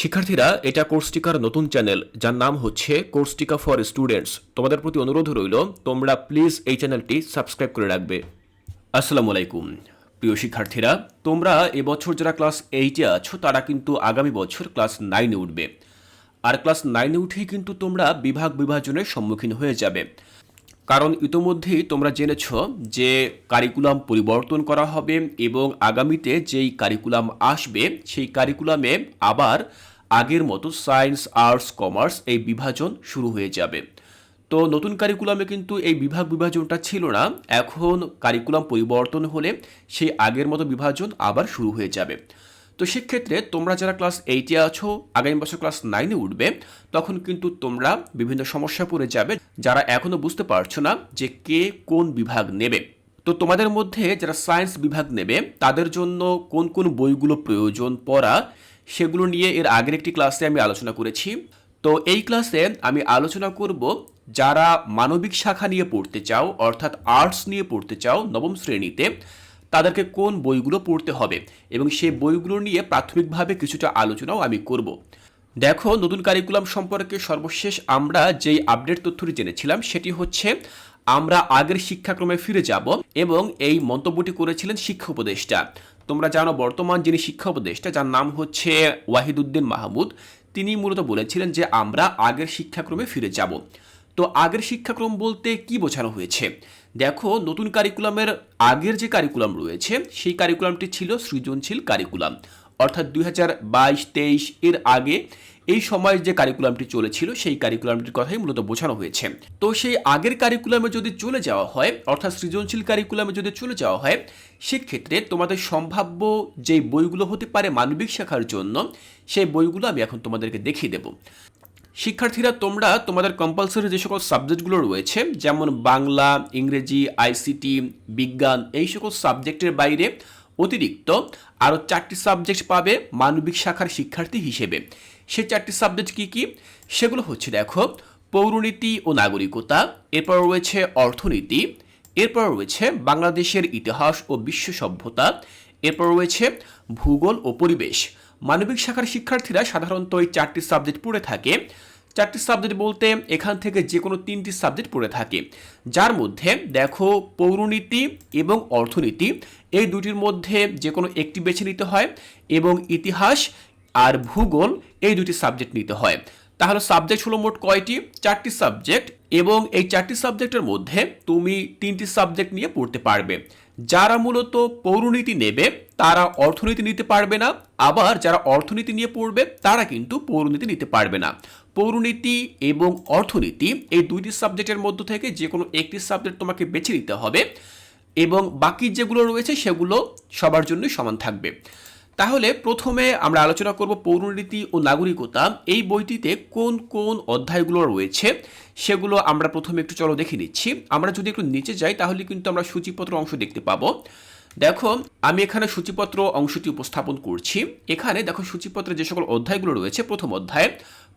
শিক্ষার্থীরা এটা কোর্সটিকার নতুন চ্যানেল যার নাম হচ্ছে কোর্সটিকা ফর স্টুডেন্টস তোমাদের প্রতি অনুরোধ রইল, তোমরা প্লিজ এই চ্যানেলটি সাবস্ক্রাইব করে রাখবে। আসসালামু আলাইকুম। প্রিয় শিক্ষার্থীরা, তোমরা এবছর যারা ক্লাস এইটে আছো, তারা কিন্তু আগামী বছর ক্লাস নাইনে উঠবে। আর ক্লাস নাইনে উঠেই কিন্তু তোমরা বিভাগ বিভাজনের সম্মুখীন হয়ে যাবে। কারণ ইতোমধ্যেই তোমরা জেনেছ যে কারিকুলাম পরিবর্তন করা হবে এবং আগামীতে যেই কারিকুলাম আসবে, সেই কারিকুলামে আবার আগের মতো সায়েন্স আর্টস কমার্স এই বিভাজন শুরু হয়ে যাবে। তো নতুন কারিকুলামে কিন্তু এই বিভাগ বিভাজনটা ছিল না। এখন কারিকুলাম পরিবর্তন হলে সেই আগের মতো বিভাজন আবার শুরু হয়ে যাবে। তো সেক্ষেত্রে তোমরা যারা ক্লাস এইটে আছো, আগামী বছর ক্লাস নাইনে উঠবে, তখন কিন্তু তোমরা বিভিন্ন সমস্যা পড়ে যাবে, যারা এখনও বুঝতে পারছ না যে কে কোন বিভাগ নেবে। তো তোমাদের মধ্যে যারা সায়েন্স বিভাগ নেবে, তাদের জন্য কোন কোন বইগুলো প্রয়োজন পড়া, সেগুলো নিয়ে এর আগের একটি ক্লাসে আমি আলোচনা করেছি। তো এই ক্লাসে আমি আলোচনা করব যারা মানবিক শাখা নিয়ে পড়তে চাও, অর্থাৎ আর্টস নিয়ে পড়তে চাও নবম শ্রেণীতে তাদেরকে কোন বইগুলো পড়তে হবে এবং সেই বইগুলো নিয়ে প্রাথমিকভাবে কিছুটা আলোচনাও আমি করব। দেখো, নতুন কারিকুলাম সম্পর্কে সর্বশেষ আমরা যেই আপডেট তথ্যটি জেনেছিলাম সেটি হচ্ছে, আমরা আগের শিক্ষাক্রমে ফিরে যাব এবং এই মন্তব্যটি করেছিলেন শিক্ষা উপদেষ্টা। তোমরা জানো, বর্তমান যিনি শিক্ষা উপদেষ্টা, যার নাম হচ্ছে ওয়াহিদুদ্দিন মাহমুদ, তিনি মূলত বলেছিলেন যে আমরা আগের শিক্ষাক্রমে ফিরে যাব। তো আগের শিক্ষাক্রম বলতে কি বোঝানো হয়েছে? দেখো, নতুন কারিকুলামের আগের যে কারিকুলাম রয়েছে, সেই কারিকুলামটি ছিল সৃজনশীল কারিকুলাম অর্থাৎ দুই হাজার বাইশ, তেইশ এর আগে এই সময় যে কারিকুলামটি চলেছিল, সেই কারিকুলামটির কথাই মূলত বোঝানো হয়েছে। তো সেই আগের কারিকুলামে যদি চলে যাওয়া হয়, অর্থাৎ সৃজনশীল কারিকুলামে যদি চলে যাওয়া হয়, সেক্ষেত্রে তোমাদের সম্ভাব্য যে বইগুলো হতে পারে মানবিক শাখার জন্য, সেই বইগুলো আমি এখন তোমাদেরকে দেখিয়ে দেব। শিক্ষার্থীরা, তোমরা তোমাদের কম্পালসারি যে সকল সাবজেক্টগুলো রয়েছে, যেমন বাংলা, ইংরেজি আইসিটি বিজ্ঞান, এই সকল সাবজেক্টের বাইরে অতিরিক্ত আরও চারটি সাবজেক্ট পাবে মানবিক শাখার শিক্ষার্থী হিসেবে। সে চারটি সাবজেক্ট কি কি? সেগুলো হচ্ছে, দেখো, পৌরনীতি ও নাগরিকতা, এরপর রয়েছে অর্থনীতি, এরপর রয়েছে বাংলাদেশের ইতিহাস ও বিশ্ব সভ্যতা, এরপর রয়েছে ভূগোল ও পরিবেশ। মানবিক শাখার শিক্ষার্থীরা সাধারণত এই চারটি সাবজেক্ট পড়ে থাকে। চারটি সাবজেক্ট বলতে এখান থেকে যে কোনো তিনটি সাবজেক্ট পড়ে থাকে। যার মধ্যে দেখো পৌরনীতি এবং অর্থনীতি, এই দুটির মধ্যে যে কোনো একটি বেছে নিতে হয় এবং ইতিহাস আর ভূগোল এই দুটি সাবজেক্ট নিতে হয়। তাহলে সাবজেক্ট হলো মোট কয়টি? চারটি সাবজেক্ট এবং এই চারটি সাবজেক্টের মধ্যে তুমি তিনটি সাবজেক্ট নিয়ে পড়তে পারবে। যারা মূলত পৌরনীতি নেবে, তারা অর্থনীতি নিতে পারবে না। আবার যারা অর্থনীতি নিয়ে পড়বে, তারা কিন্তু পৌরনীতি নিতে পারবে না। পৌরনীতি এবং অর্থনীতি, এই দুইটি সাবজেক্টের মধ্য থেকে যে কোনো একটি সাবজেক্ট তোমাকে বেছে নিতে হবে এবং বাকি যেগুলো রয়েছে সেগুলো সবার জন্যই সমান থাকবে। তাহলে প্রথমে আমরা আলোচনা করব পৌরনীতি ও নাগরিকতা। এই বইটিতে কোন কোন অধ্যায়গুলো রয়েছে সেগুলো আমরা প্রথমে একটু চলো দেখে নিচ্ছি। আমরা যদি একটু নিচে যাই তাহলে কিন্তু আমরা সূচিপত্র অংশ দেখতে পাবো। দেখো, আমি এখানে সূচিপত্র অংশটি উপস্থাপন করছি। এখানে দেখো সূচিপত্রে যে সকল অধ্যায়গুলো রয়েছে, প্রথম অধ্যায়,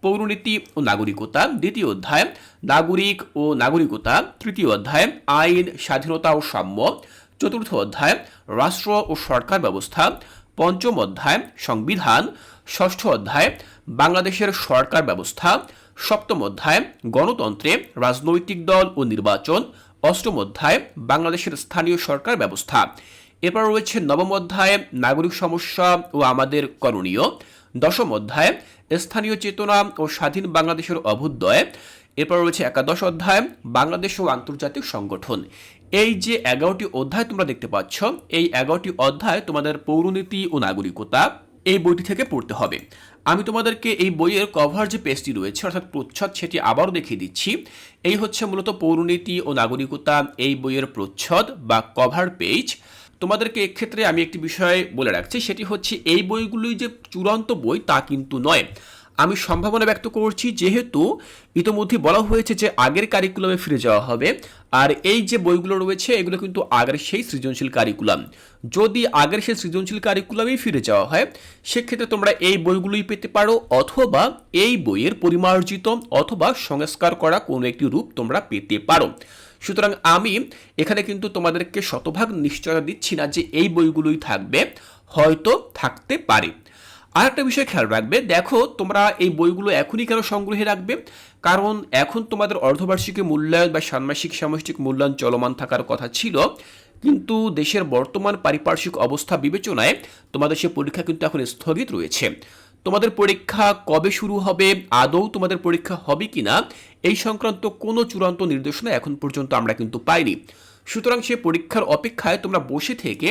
পৌরনীতি ও নাগরিকতা, দ্বিতীয় অধ্যায়, নাগরিক ও নাগরিকতা, তৃতীয় অধ্যায়, আইন, স্বাধীনতা ও সাম্য, চতুর্থ অধ্যায়, রাষ্ট্র ও সরকার ব্যবস্থা, পঞ্চম অধ্যায়, সংবিধান, ষষ্ঠ অধ্যায়, বাংলাদেশের সরকার ব্যবস্থা, সপ্তম অধ্যায়, গণতন্ত্রে রাজনৈতিক দল ও নির্বাচন, অষ্টম অধ্যায়, বাংলাদেশের স্থানীয় সরকার ব্যবস্থা। এরপর রয়েছে নবম অধ্যায়, নাগরিক সমস্যা ও আমাদের করণীয়। দশম অধ্যায়, স্থানীয় চেতনা ও স্বাধীন বাংলাদেশের অভ্যুদয়। এরপর রয়েছে একাদশ অধ্যায়, বাংলাদেশ ও আন্তর্জাতিক সংগঠন। এই যে এগারোটি অধ্যায় তোমরা দেখতে পাচ্ছ, এই এগারোটি অধ্যায় তোমাদের পৌরনীতি ও নাগরিকতা এই বইটি থেকে পড়তে হবে। আমি তোমাদেরকে এই বইয়ের কভার যে পেজটি রয়েছে, অর্থাৎ প্রচ্ছদ, সেটি আবারও দেখিয়ে দিচ্ছি। এই হচ্ছে মূলত পৌরনীতি ও নাগরিকতা এই বইয়ের প্রচ্ছদ বা কভার পেজ তোমাদেরকে এক্ষেত্রে আমি একটি বিষয় বলে রাখছি, সেটি হচ্ছে এই বইগুলোই যে চূড়ান্ত বই তা কিন্তু নয়। আমি সম্ভাবনা ব্যক্ত করছি যেহেতু ইতোমধ্যে বলা হয়েছে যে আগের কারিকুলামে ফিরে যাওয়া হবে। আর এই যে বইগুলো রয়েছে, এগুলো কিন্তু আগের সেই সৃজনশীল কারিকুলাম যদি আগের সেই সৃজনশীল কারিকুলামেই ফিরে যাওয়া হয়, সেক্ষেত্রে তোমরা এই বইগুলোই পেতে পারো, অথবা এই বইয়ের পরিমার্জিত অথবা সংস্কার করা কোনো একটি রূপ তোমরা পেতে পারো। সুতরাং আমি এখানে কিন্তু তোমাদেরকে শতভাগ নিশ্চয়তা দিচ্ছি না যে এই বইগুলোই থাকবে, হয়তো থাকতে পারে। আর একটা বিষয় খেয়াল রাখবে, দেখো তোমরা এই বইগুলো এখনই কেন সংগ্রহে রাখবে? কারণ এখন তোমাদের অর্ধবার্ষিকী মূল্যায়ন বা ষান্মাসিক সামষ্টিক মূল্যায়ন চলমান থাকার কথা ছিল। কিন্তু দেশের বর্তমান পারিপার্শ্বিক অবস্থা বিবেচনায় তোমাদের সে পরীক্ষা কিন্তু এখন স্থগিত রয়েছে। তোমাদের পরীক্ষা কবে শুরু হবে? আদৌ তোমাদের পরীক্ষা হবে কিনা? এই সংক্রান্ত কোনো চূড়ান্ত নির্দেশনা এখন পর্যন্ত আমরা কিন্তু পাইনি। সুতরাং সে পরীক্ষার অপেক্ষায় তোমরা বসে থেকে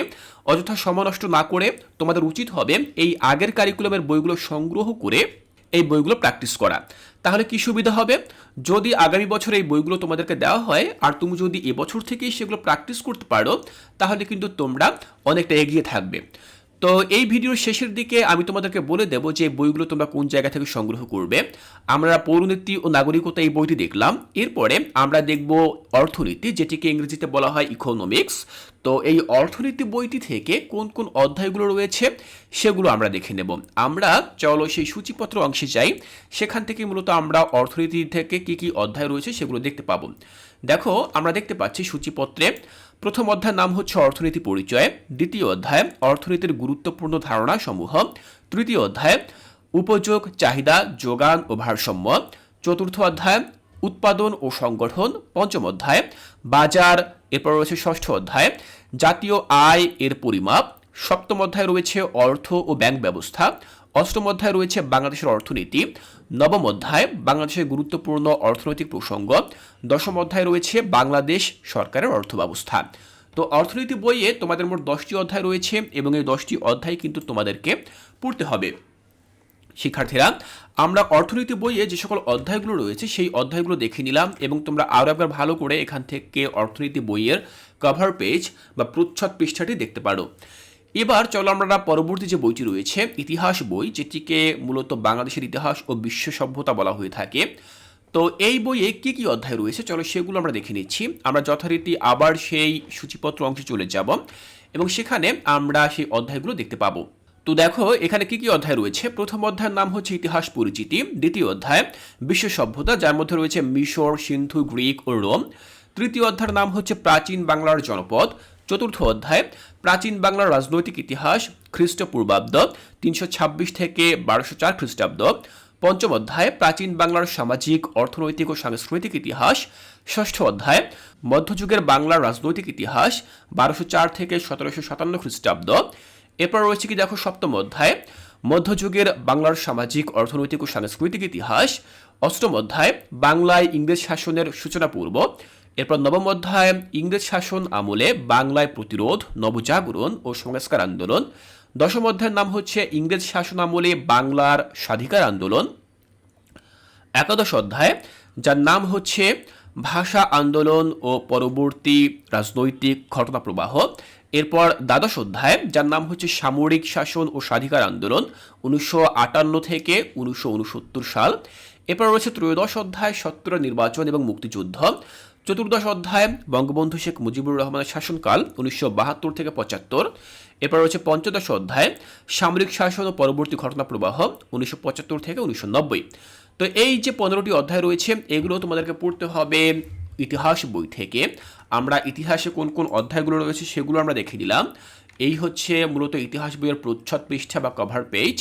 অযথা সময় নষ্ট না করে তোমাদের উচিত হবে এই আগের কারিকুলামের বইগুলো সংগ্রহ করে এই বইগুলো প্র্যাকটিস করা। তাহলে কি সুবিধা হবে? যদি আগামী বছর এই বইগুলো তোমাদেরকে দেওয়া হয় আর তুমি যদি এবছর থেকেই সেগুলো প্র্যাকটিস করতে পারো, তাহলে কিন্তু তোমরা অনেকটা এগিয়ে থাকবে। তো এই ভিডিওর শেষের দিকে আমি তোমাদেরকে বলে দেব যে বইগুলো তোমরা কোন জায়গা থেকে সংগ্রহ করবে। আমরা পৌরনীতি ও নাগরিকতা এই বইটি দেখলাম। এরপরে আমরা দেখব অর্থনীতি, যেটিকে ইংরেজিতে বলা হয় ইকোনমিক্স তো এই অর্থনীতি বইটি থেকে কোন কোন অধ্যায়গুলো রয়েছে সেগুলো আমরা দেখে নেব। আমরা চলো সেই সূচিপত্র অংশে যাই। সেখান থেকে মূলত আমরা অর্থনীতি থেকে কি কি অধ্যায় রয়েছে সেগুলো দেখতে পাবো। দেখো, আমরা দেখতে পাচ্ছি সূচিপত্রে প্রথম অধ্যায়ের নাম হচ্ছে অর্থনীতি পরিচয়, দ্বিতীয় অধ্যায় অর্থনীতির গুরুত্বপূর্ণ ধারণা সমূহ তৃতীয় অধ্যায় উপযোগ, চাহিদা, যোগান ও ভারসাম্য, চতুর্থ অধ্যায় উৎপাদন ও সংগঠন, পঞ্চম অধ্যায় বাজার, এরপর রয়েছে ষষ্ঠ অধ্যায় জাতীয় আয় এর পরিমাপ, সপ্তম অধ্যায় রয়েছে অর্থ ও ব্যাংক ব্যবস্থা অষ্টম অধ্যায় রয়েছে বাংলাদেশের অর্থনীতি, নবম অধ্যায় বাংলাদেশের গুরুত্বপূর্ণ অর্থনৈতিক প্রসঙ্গ, দশম অধ্যায় রয়েছে বাংলাদেশ সরকারের অর্থব্যবস্থা। তো অর্থনীতি বইয়ে তোমাদের মোট দশটি অধ্যায় রয়েছে এবং এই দশটি অধ্যায় কিন্তু তোমাদেরকে পড়তে হবে। শিক্ষার্থীরা, আমরা অর্থনীতি বইয়ে যে সকল অধ্যায়গুলো রয়েছে সেই অধ্যায়গুলো দেখে নিলাম এবং তোমরা আরও একবার ভালো করে এখান থেকে অর্থনীতি বইয়ের কভার পেজ বা প্রচ্ছদ পৃষ্ঠাটি দেখতে পারো। এবার চলো আমরা পরবর্তী যে বইটি রয়েছে, ইতিহাস বই, যেটিকে মূলত বাংলাদেশের ইতিহাস ও বিশ্ব সভ্যতা বলা হয়ে থাকে। তো এই বইয়ে কি কি অধ্যায় রয়েছে? চলো সেগুলো আমরা দেখে নিচ্ছি। আমরা যথারীতি আবার সেই সূচিপত্র অংশে চলে যাব এবং সেখানে আমরা সেই অধ্যায়গুলো দেখতে পাবো। তো দেখো, এখানে কি কি অধ্যায় রয়েছে? প্রথম অধ্যায়ের নাম হচ্ছে ইতিহাস পরিচিতি, দ্বিতীয় অধ্যায় বিশ্ব সভ্যতা, যার মধ্যে রয়েছে মিশর, সিন্ধু, গ্রিক ও রোম। তৃতীয় অধ্যায়ের নাম হচ্ছে প্রাচীন বাংলার জনপদ। চতুর্থ অধ্যায় প্রাচীন বাংলার রাজনৈতিক ইতিহাস, খ্রিস্টপূর্বাব্দ, তিনশো ছাব্বিশ থেকে বারোশো চার খ্রিস্টাব্দ, পঞ্চম অধ্যায়, প্রাচীন বাংলার সামাজিক, অর্থনৈতিক ও সাংস্কৃতিক ইতিহাস, ষষ্ঠ অধ্যায়, মধ্যযুগের বাংলার রাজনৈতিক ইতিহাস, বারোশো চার থেকে সতেরোশো সাতান্ন খ্রিস্টাব্দ। এরপর রয়েছে কি দেখো সপ্তম অধ্যায়, মধ্যযুগের বাংলার সামাজিক, অর্থনৈতিক ও সাংস্কৃতিক ইতিহাস, অষ্টম অধ্যায়, বাংলায় ইংরেজ শাসনের সূচনা পূর্ব এরপর নবম অধ্যায়, ইংরেজ শাসন আমলে বাংলায় প্রতিরোধ, নবজাগরণ ও সংস্কার আন্দোলন। দশম অধ্যায়ের নাম হচ্ছে, ইংরেজ শাসন আমলে বাংলার স্বাধিকার আন্দোলন। একাদশ অধ্যায়, যার নাম হচ্ছে, ভাষা আন্দোলন ও পরবর্তী রাজনৈতিক ঘটনা প্রবাহ এরপর দ্বাদশ অধ্যায়, যার নাম হচ্ছে, সামরিক শাসন ও স্বাধিকার আন্দোলন, উনিশশো আটান্ন থেকে উনিশশো উনসত্তর সাল। এরপর রয়েছে ত্রয়োদশ অধ্যায়, সত্তর নির্বাচন এবং মুক্তিযুদ্ধ। চতুর্দশ অধ্যায়, বঙ্গবন্ধু শেখ মুজিবুর রহমানের শাসনকাল, উনিশশো বাহাত্তর থেকে পঁচাত্তর। এরপর রয়েছে পঞ্চদশ অধ্যায়, সামরিক শাসন ও পরবর্তী ঘটনা প্রবাহ উনিশশো পঁচাত্তর থেকে উনিশশো নব্বই। তো এই যে পনেরোটি অধ্যায় রয়েছে, এগুলো তোমাদেরকে পড়তে হবে ইতিহাস বই থেকে। আমরা ইতিহাসে কোন কোন অধ্যায়গুলো রয়েছে সেগুলো আমরা দেখে দিলাম এই হচ্ছে মূলত ইতিহাস বইয়ের প্রচ্ছদ পৃষ্ঠা বা কভার পেজ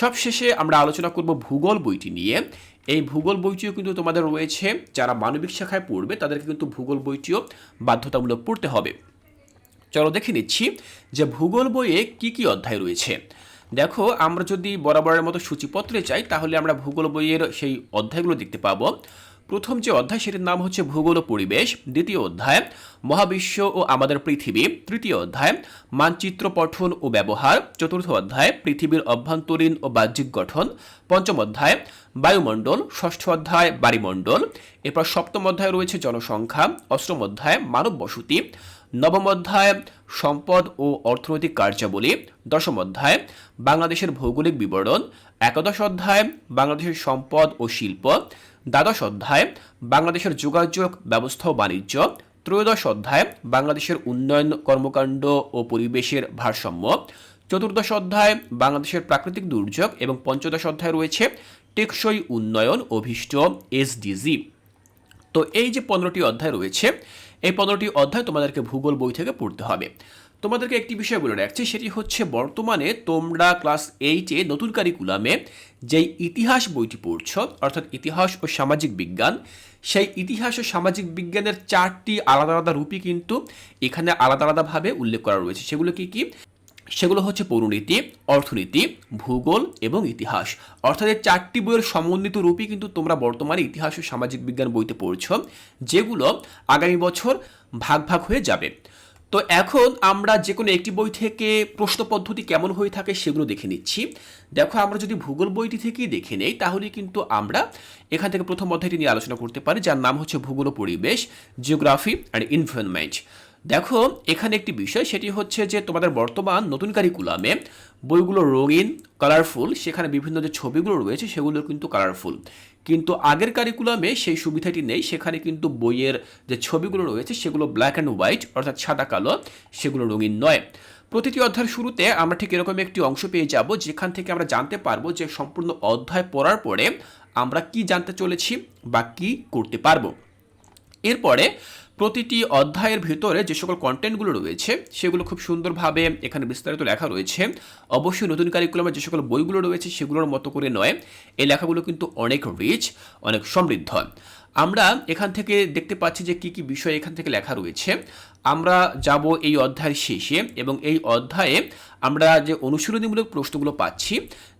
সবশেষে আমরা আলোচনা করব ভূগোল বইটি নিয়ে। এই ভূগোল বইটিও কিন্তু তোমাদের রয়েছে। যারা মানবিক শাখায় পড়বে, তাদেরকে কিন্তু ভূগোল বইটিও বাধ্যতামূলক পড়তে হবে। চলো দেখে নিচ্ছি যে ভূগোল বইয়ে কি কি অধ্যায় রয়েছে। দেখো, আমরা যদি বরাবরের মতো সূচিপত্রে চাই তাহলে আমরা ভূগোল বইয়ের সেই অধ্যায়গুলো দেখতে পাবো। প্রথম যে অধ্যায় সেটির নাম হচ্ছে ভূগোল ও পরিবেশ, দ্বিতীয় অধ্যায়, মহাবিশ্ব ও আমাদের পৃথিবী, তৃতীয় অধ্যায়, মানচিত্র পঠন ও ব্যবহার, চতুর্থ অধ্যায়, পৃথিবীর অভ্যন্তরীণ ও বাহ্যিক গঠন, পঞ্চম অধ্যায়, বায়ুমণ্ডল, ষষ্ঠ অধ্যায় বাড়িমণ্ডল এরপর সপ্তম অধ্যায় রয়েছে জনসংখ্যা, অষ্টম অধ্যায়, মানব বসতি, নবম অধ্যায়, সম্পদ ও অর্থনৈতিক কার্যাবলী, দশম অধ্যায়, বাংলাদেশের ভৌগোলিক বিবরণ, একাদশ অধ্যায়, বাংলাদেশের সম্পদ ও শিল্প দ্বাদশ অধ্যায়, বাংলাদেশের যোগাযোগ ব্যবস্থা ও বাণিজ্য। ত্রয়োদশ অধ্যায়, বাংলাদেশের উন্নয়ন কর্মকাণ্ড ও পরিবেশের ভারসাম্য। চতুর্দশ অধ্যায়, বাংলাদেশের প্রাকৃতিক দুর্যোগ এবং পঞ্চদশ অধ্যায় রয়েছে, টেকসই উন্নয়ন অভিষ্ট, এসডিজি। তো এই যে পনেরোটি অধ্যায় রয়েছে, এই পনেরোটি অধ্যায় তোমাদেরকে ভূগোল বই থেকে পড়তে হবে। তোমাদেরকে একটি বিষয় বলে রাখছি, সেটি হচ্ছে বর্তমানে তোমরা ক্লাস এইটে নতুন কারিকুলামে যেই ইতিহাস বইটি পড়ছ, অর্থাৎ ইতিহাস ও সামাজিক বিজ্ঞান, সেই ইতিহাস ও সামাজিক বিজ্ঞানের চারটি আলাদা আলাদা রূপই কিন্তু এখানে আলাদা আলাদাভাবে উল্লেখ করা রয়েছে। সেগুলো কি কি? সেগুলো হচ্ছে পৌরনীতি, অর্থনীতি, ভূগোল এবং ইতিহাস। অর্থাৎ এই চারটি বইয়ের সমন্বিত রূপই কিন্তু তোমরা বর্তমানে ইতিহাস ও সামাজিক বিজ্ঞান বইতে পড়ছ, যেগুলো আগামী বছর ভাগ ভাগ হয়ে যাবে। তো এখন আমরা যে কোনো একটি বই থেকে প্রশ্ন পদ্ধতি কেমন হয়ে থাকে সেগুলো দেখে নিচ্ছি। দেখো, আমরা যদি ভূগোল বইটি থেকেই দেখে নেই, তাহলে কিন্তু আমরা এখান থেকে প্রথম অধ্যায়টি নিয়ে আলোচনা করতে পারি, যার নাম হচ্ছে ভূগোল পরিবেশ জিওগ্রাফি অ্যান্ড এনভায়রনমেন্ট দেখো, এখানে একটি বিষয়, সেটি হচ্ছে যে তোমাদের বর্তমান নতুন কারিকুলামে বইগুলো রঙিন কালারফুল সেখানে বিভিন্ন যে ছবিগুলো রয়েছে, সেগুলো কিন্তু কালারফুল কিন্তু আগের কারিকুলামে সেই সুবিধাটি নেই, সেখানে কিন্তু বইয়ের যে ছবিগুলো রয়েছে, সেগুলো ব্ল্যাক অ্যান্ড হোয়াইট অর্থাৎ সাদা, কালো, সেগুলো রঙিন নয়। প্রতিটি অধ্যায়ের শুরুতে আমরা ঠিক এরকম একটি অংশ পেয়ে যাব, যেখান থেকে আমরা জানতে পারব যে সম্পূর্ণ অধ্যায় পড়ার পরে আমরা কি জানতে চলেছি বা কি করতে পারব। এরপরে প্রতিটি অধ্যায়ের ভিতরে যে সকল কন্টেন্টগুলো রয়েছে, সেগুলো খুব সুন্দরভাবে এখানে বিস্তারিত লেখা রয়েছে। অবশ্যই নতুন কারিকুলামে যে সকল বইগুলো রয়েছে, সেগুলোর মতো করে নয়। এই লেখাগুলো কিন্তু অনেক রিচ অনেক সমৃদ্ধ। আমরা এখান থেকে দেখতে পাচ্ছি যে কী কী বিষয় এখান থেকে লেখা রয়েছে। আমরা যাব এই অধ্যায়ের শেষে এবং এই অধ্যায়ে আমরা যে অনুশীলনীমূলক প্রশ্নগুলো পাচ্ছি,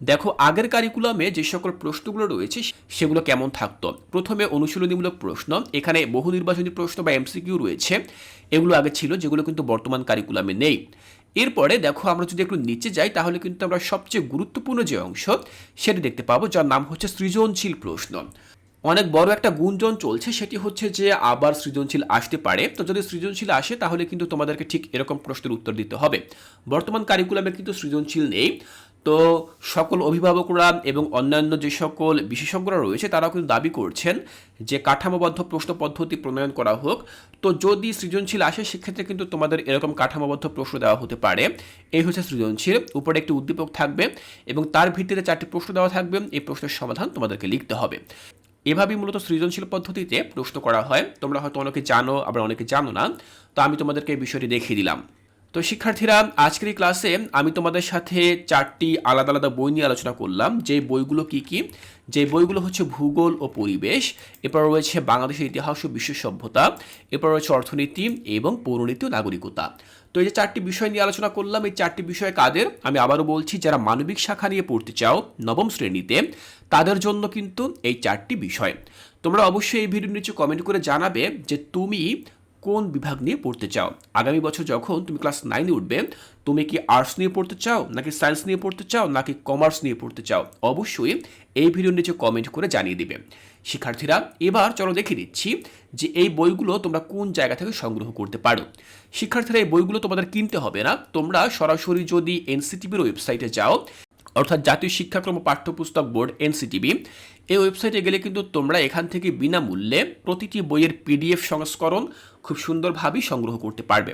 দেখো আগের কারিকুলামে যে সকল প্রশ্নগুলো রয়েছে সেগুলো কেমন থাকতো? প্রথমে অনুশীলনীমূলক প্রশ্ন, এখানে বহু নির্বাচনী প্রশ্ন বা এমসিকিউ রয়েছে, এগুলো আগে ছিল, যেগুলো কিন্তু বর্তমান কারিকুলামে নেই। এরপরে দেখো আমরা যদি একটু নিচে যাই, তাহলে কিন্তু আমরা সবচেয়ে গুরুত্বপূর্ণ যে অংশ সেটা দেখতে পাবো, যার নাম হচ্ছে সৃজনশীল প্রশ্ন। অনেক বড় একটা গুঞ্জন চলছে, সেটি হচ্ছে যে আবার সৃজনশীল আসতে পারে। তো যদি সৃজনশীল আসে, তাহলে কিন্তু তোমাদেরকে ঠিক এরকম প্রশ্নের উত্তর দিতে হবে। বর্তমান কারিকুলামে কিন্তু সৃজনশীল নেই। তো সকল অভিভাবকরা এবং অন্যান্য যে সকল বিশেষজ্ঞরা রয়েছে, তারাও কিন্তু দাবি করছেন যে কাঠামোবদ্ধ প্রশ্ন পদ্ধতি প্রণয়ন করা হোক। তো যদি সৃজনশীল আসে, সেক্ষেত্রে কিন্তু তোমাদের এরকম কাঠামোবদ্ধ প্রশ্ন দেওয়া হতে পারে। এই হচ্ছে সৃজনশীল। উপরে একটি উদ্দীপক থাকবে এবং তার ভিত্তিতে চারটি প্রশ্ন দেওয়া থাকবে। এই প্রশ্নের সমাধান তোমাদেরকে লিখতে হবে। এভাবেই মূলত সৃজনশীল পদ্ধতিতে প্রশ্ন করা হয়। তোমরা হয়তো অনেকে জানো, আবার অনেকে জানো না। তো আমি তোমাদেরকে এই বিষয়টি দেখিয়ে দিলাম। তো শিক্ষার্থীরা, আজকের এই ক্লাসে আমি তোমাদের সাথে চারটি আলাদা আলাদা বই নিয়ে আলোচনা করলাম। যে বইগুলো কি কি? যে বইগুলো হচ্ছে ভূগোল ও পরিবেশ, এরপর রয়েছে বাংলাদেশের ইতিহাস ও বিশ্ব সভ্যতা, এরপর রয়েছে অর্থনীতি এবং পৌরনীতি ও নাগরিকতা। তো এই যে চারটি বিষয় নিয়ে আলোচনা করলাম, এই চারটি বিষয় কাদের? আমি আবারও বলছি, যারা মানবিক শাখা নিয়ে পড়তে চাও নবম শ্রেণীতে, তাদের জন্য কিন্তু এই চারটি বিষয়। তোমরা অবশ্যই এই ভিডিওর নিচে কমেন্ট করে জানাবে যে তুমি কোন বিভাগ নিয়ে পড়তে চাও। আগামী বছর যখন তুমি ক্লাস নাইনে উঠবে, তুমি কি আর্টস নিয়ে পড়তে চাও, নাকি সায়েন্স নিয়ে পড়তে চাও, নাকি কমার্স নিয়ে পড়তে চাও, অবশ্যই এই ভিডিওর নিচে কমেন্ট করে জানিয়ে দিবে। শিক্ষার্থীরা, এবার চলো দেখে দিচ্ছি যে এই বইগুলো তোমরা কোন জায়গা থেকে সংগ্রহ করতে পারো। শিক্ষার্থীরা এই বইগুলো তোমাদের কিনতে হবে না, তোমরা সরাসরি যদি এনসিটিভির ওয়েবসাইটে যাও অর্থাৎ জাতীয় শিক্ষাক্রম পাঠ্যপুস্তক বোর্ড এনসিটিভি এই ওয়েবসাইটে গেলে কিন্তু তোমরা এখান থেকে বিনামূল্যে প্রতিটি বইয়ের পিডিএফ সংস্করণ খুব সুন্দরভাবেই সংগ্রহ করতে পারবে।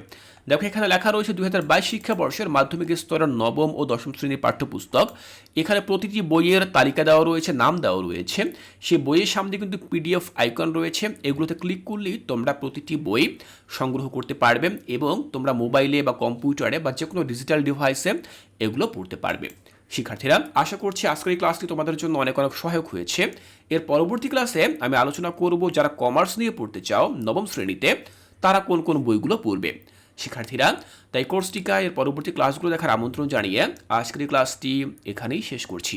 দেখো, এখানে লেখা রয়েছে দু হাজার বাইশ শিক্ষাবর্ষের মাধ্যমিক স্তরের নবম ও দশম শ্রেণির পাঠ্যপুস্তক। এখানে প্রতিটি বইয়ের তালিকা দেওয়া রয়েছে, নাম দেওয়া রয়েছে। সেই বইয়ের সামনে কিন্তু পিডিএফ আইকন রয়েছে। এগুলোতে ক্লিক করলেই তোমরা প্রতিটি বই সংগ্রহ করতে পারবে এবং তোমরা মোবাইলে বা কম্পিউটারে বা যে কোনো ডিজিটাল ডিভাইসে এগুলো পড়তে পারবে। শিক্ষার্থীরা, আশা করছি আজকের এই ক্লাসটি তোমাদের জন্য অনেক অনেক সহায়ক হয়েছে। এর পরবর্তী ক্লাসে আমি আলোচনা করব যারা কমার্স নিয়ে পড়তে চাও নবম শ্রেণীতে, তারা কোন কোন বইগুলো পড়বে। শিক্ষার্থীরা, তাই কোর্সটিকা এর পরবর্তী ক্লাসগুলো দেখার আমন্ত্রণ জানিয়ে আজকের এই ক্লাসটি এখানেই শেষ করছি।